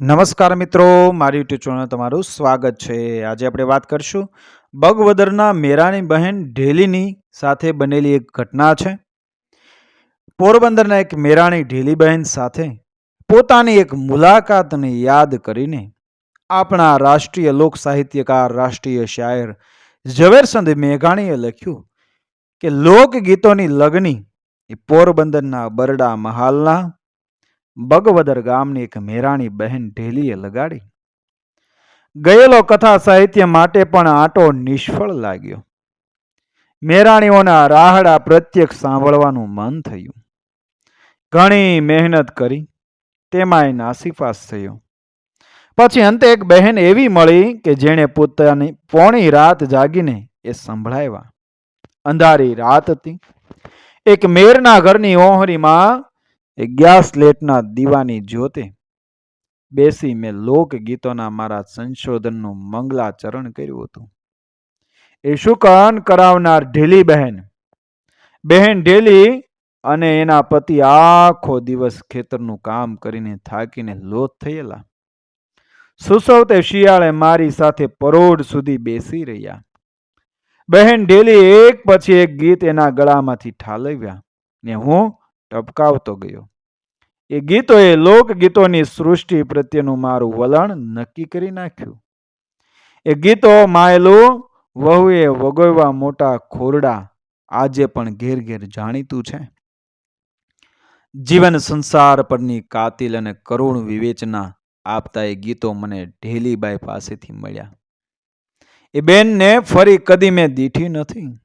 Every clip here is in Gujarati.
નમસ્કાર મિત્રો, મારી યુટ્યુબ ચેનલ તમારું સ્વાગત છે. આજે આપણે વાત કરશું બગવદરના મેરાની બહેન ઢેલીની સાથે બનેલી એક ઘટના છે. પોરબંદરના એક મેરાણી ઢેલી બહેન સાથે પોતાની એક મુલાકાતને યાદ કરીને આપણા રાષ્ટ્રીય લોક સાહિત્યકાર રાષ્ટ્રીય શાયર ઝવેરચંદ મેઘાણીએ લખ્યું કે લોકગીતોની લગની એ પોરબંદરના બરડા મહાલના બગવદર ગામની એક મેરાણી બહેન ઢેલીએ લગાડી. ગયેલો કથા સાહિત્ય માટે પણ આટો નિષ્ફળ લાગ્યો. મેરાણીઓના રાહડા પ્રત્યક્ષ સાંભળવાનું મન થયું. ઘણી મહેનત કરી, તેમાંય નાસીપાસ થયો. પછી અંતે એક બહેન એવી મળી કે જેણે પોતાની પોણી રાત જાગીને એ સંભળાવ્યા. અંધારી રાત હતી. એક મેરના ઘરની ઓહરીમાં એ ગેસ લેટના દીવાની જ્યોતે. બેસી મેં લોકગીતોના મારા સંશોધનનું મંગલાચરણ કર્યું હતું. એ શુકન કરાવનાર ઢીલી બહેન? બહેન ઢેલી અને એના પતિ આખો દિવસ ખેતરનું કામ કરીને થાકીને લોથ થયેલા. સુસવતે શિયાળે મારી સાથે પરોઢ સુધી બેસી રહ્યા. બહેન ઢેલી એક પછી એક ગીત એના ગળામાંથી ઠાલવ્યા. ને હું ટપકાવતો ગયો. એ ગીતોએ લોકગીતોની સૃષ્ટિ પ્રત્યેનું મારું વલણ નક્કી કરી નાખ્યું. એ ગીતો માયેલું વહુએ વગોયવા મોટા ખોરડા આજે પણ ઘેર ઘેર જાણીતું છે. જીવન સંસાર પરની કાતિલ અને કરુણ વિવેચના આપતા એ ગીતો મને ઢેલીબાઈ પાસેથી મળ્યા. એ બેનને ફરી કદી મેં દીઠી નથી.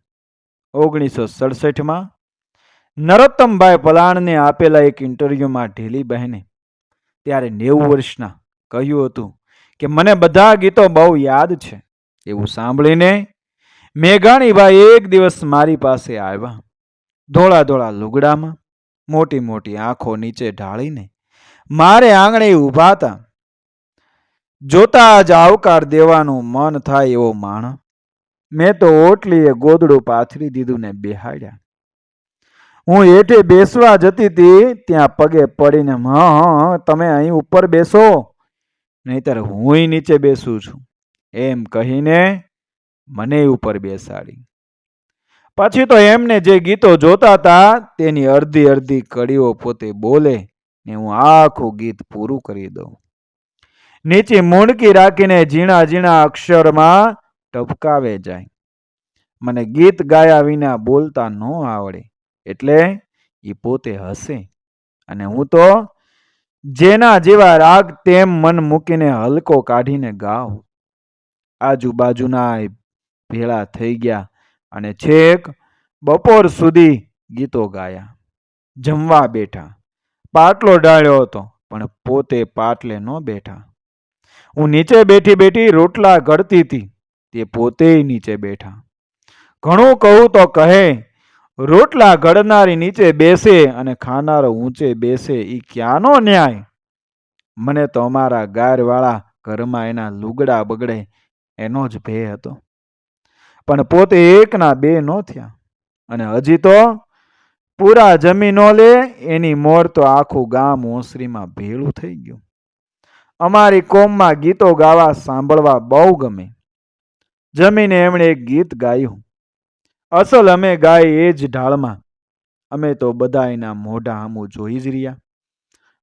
ઓગણીસો સડસઠમાં નરોત્તમભાઈ પલાણને આપેલા એક ઇન્ટરવ્યૂમાં ઢીલી બહેને ત્યારે નેવું વર્ષના કહ્યું હતું કે, મને બધા ગીતો બહુ યાદ છે. એવું સાંભળીને મેઘાણીભાઈ એક દિવસ મારી પાસે આવ્યા. ધોળા ધોળા લુગડામાં મોટી મોટી આંખો નીચે ઢાળીને મારે આંગણે ઊભા હતા. જોતા જ આવકાર દેવાનું મન થાય એવો માણ મેં તો ઓટલીએ ગોદડું પાથરી દીધું ને બેહાડ્યા. હું હેઠે બેસવા જતી હતી, ત્યાં પગે પડીને, હ હ, તમે અહીં ઉપર બેસો. નહીતર હુંય નીચે બેસું છું. એમ કહીને મને ઉપર બેસાડી. પછી તો એમને જે ગીતો જોતા હતા, તેની અડધી અડધી કડીઓ પોતે બોલે ને હું આખું ગીત પૂરું કરી દઉં. નીચે મૂંડકી રાખીને ઝીણા ઝીણા અક્ષરમાં ટપકાવે જાય. મને ગીત ગાયા વિના બોલતા ન આવડે. એટલે એ પોતે હશે અને હું તો જેના જેવા રાગ તેમ મન મૂકીને હલકો કાઢીને ગાઉં. આજુબાજુના ભેળા થઈ ગયા અને છેક બપોર સુધી ગીતો ગાયા. જમવા બેઠા. પાટલો ડાળ્યો હતો, પણ પોતે પાટલે ન બેઠા. હું નીચે બેઠી બેઠી રોટલા ઘડતી હતી તે પોતે નીચે બેઠા. ઘણું કહું તો કહે રોટલા ઘડનારી નીચે બેસે અને ખાનારો ઊંચે બેસે એ ક્યાંનો ન્યાય? મને તો અમારા ગારવાળા ઘરમાં એના લુગડા બગડે, એનો જ ભય હતો. પણ પોતે એકના બે ન થયા. અને હજી તો પૂરા જમીનો લે, એની મોર તો આખું ગામ ઓસરીમાં ભેળું થઈ ગયું. અમારી કોમમાં ગીતો ગાવા સાંભળવા બહુ ગમે. જમીને એમણે એક ગીત ગાયું. અસલ અમે ગાય એ જ ઢાળમાં. અમે તો બધા એના મોઢા આમું જોઈ જ રહ્યા.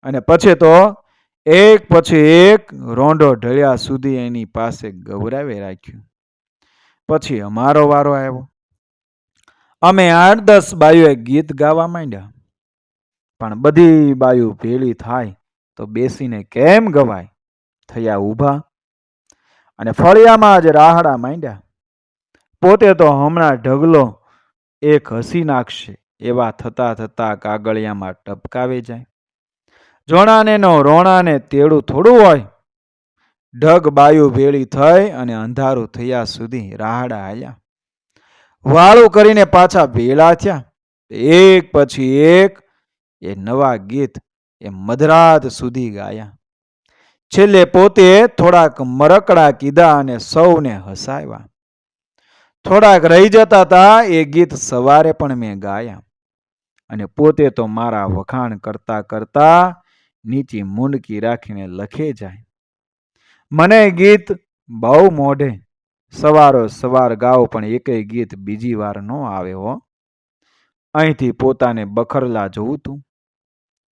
અને પછી તો એક પછી એક રોંઢો ઢળ્યા સુધી એની પાસે ગૌરાવે રાખ્યું. પછી અમારો વારો આવ્યો. અમે આઠ દસ બાયુએ ગીત ગાવા માંડ્યા. પણ બધી બાયુ ભેળી થાય તો બેસીને કેમ ગવાય? થયા ઊભા. અને ફળિયામાં જ રાહડા માંડ્યા. પોતે તો હમણાં ઢગલો એક હસી નાખશે, એવા થતા થતા કાગળિયામાં ટપકાવી જાય. જોણાને નો રોણાને તેડું થોડું હોય. ઢગ બાયુ ભેળી થઈ અને અંધારું થયા સુધી રાહડા હાલ્યા વાળું કરીને પાછા ભેળા થયા. એક પછી એક એ નવા ગીત એ મધરાત સુધી ગાયા. છેલ્લે પોતે થોડાક મરકડા કીધા અને સૌને હસાવ્યા. થોડાક રહી જતા હતા એ ગીત સવારે પણ મેં ગાયા. અને પોતે તો મારા વખાણ કરતા કરતા નીચી મુંડકી રાખીને લખે જાય. મને ગીત બહુ મોઢે. સવારો સવાર ગાઓ પણ એકેય ગીત બીજી વાર ન આવે હો. અહીંથી પોતાને બખરલા જોવું તું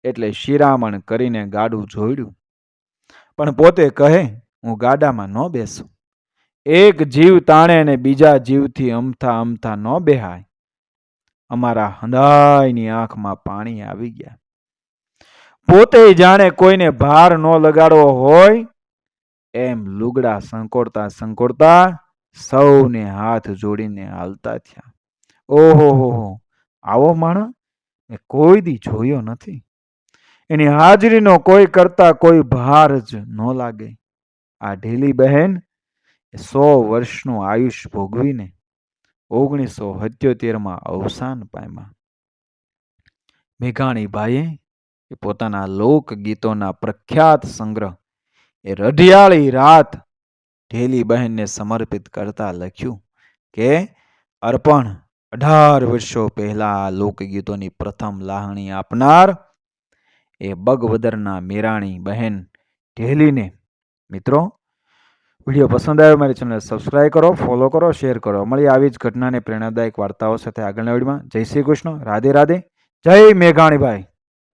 એટલે શિરામણ કરીને ગાડું જોડ્યું. પણ પોતે કહે, હું ગાડામાં ન બેસું. એક જીવ તાણે ને બીજા જીવથી અમથા અમથા ન બેહાય. અમારા હંધાઈની આંખમાં પાણી આવી ગયા. પોતે જાણે કોઈને ભાર ન લગાડવો હોય, એમ લુગડા સંકોડતા સંકોડતા સૌને હાથ જોડીને હાલતા થયા. ઓહો હો, આવો માણસ, મેં કોઈ દી જોયો નથી. એની હાજરીનો કોઈ કરતા કોઈ ભાર જ ન લાગે. આ ઢીલી બહેન સો વર્ષનું આયુષ ભોગવીને ઓગણીસો સત્યોતેરમાં અવસાન પામ્યા. મેઘાણીભાઈએ એ પોતાના લોકગીતોના પ્રખ્યાત સંગ્રહ એ રઢિયાળી રાત ઢેલી બહેનને સમર્પિત કરતા લખ્યું કે, અર્પણ અઢાર વર્ષો પહેલા લોકગીતોની પ્રથમ લાહણી આપનાર એ બગવદરના મેરાણી બહેન ઢેલીને. મિત્રો વીડિયો પસંદ આવ્યો મારી ચેનલ સબસ્ક્રાઈબ કરો ફોલો કરો શેર કરો. મળી આવી જ ઘટનાને પ્રેરણાદાયક વાર્તાઓ સાથે આગળના વિડીયોમાં. જય શ્રી કૃષ્ણ. રાધે રાધે. જય મેઘાણીભાઈ.